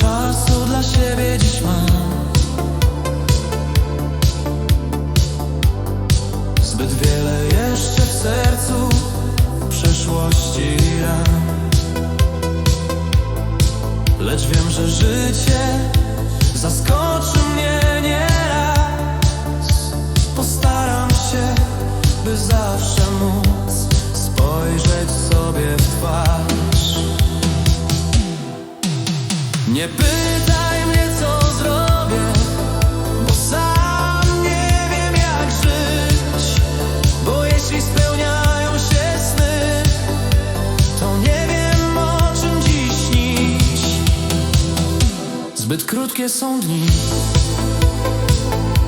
Czasu dla siebie dziś mam. Zbyt wiele jeszcze w sercu przeszłości ran Lecz wiem, że życie zaskoczy mnie nieraz. Postaram się, by zawsze móc spojrzeć sobie w twarz. Nie pytaj mnie, co zrobię, bo sam nie wiem, jak żyć. Bo jeśli spełniają się sny, to nie wiem, o czym dziś śnić. Zbyt krótkie są dni,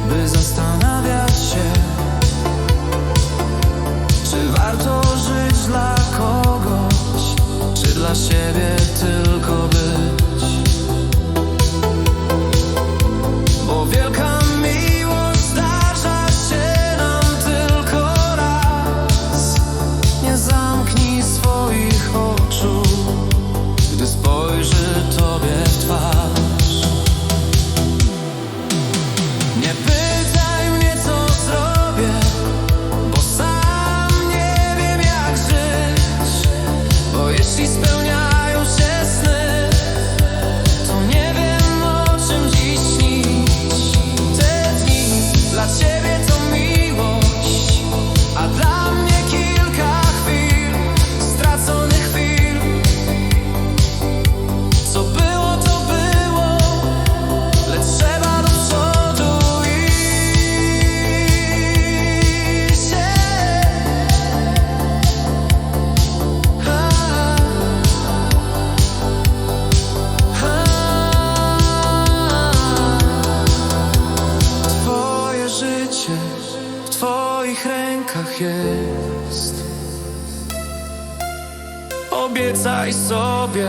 by zastanawiać. w Twoich rękach jest. Obiecaj sobie.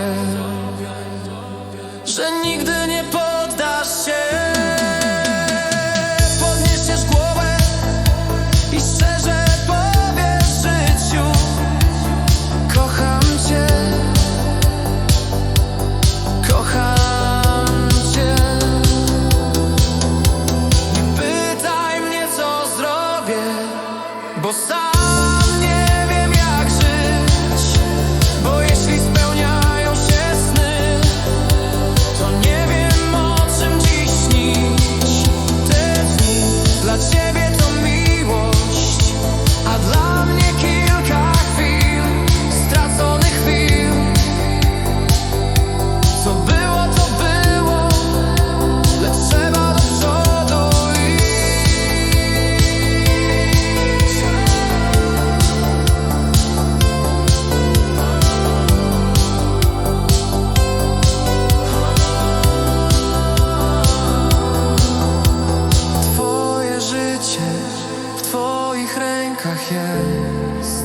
rękach jest.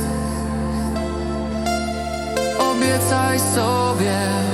Obiecaj sobie.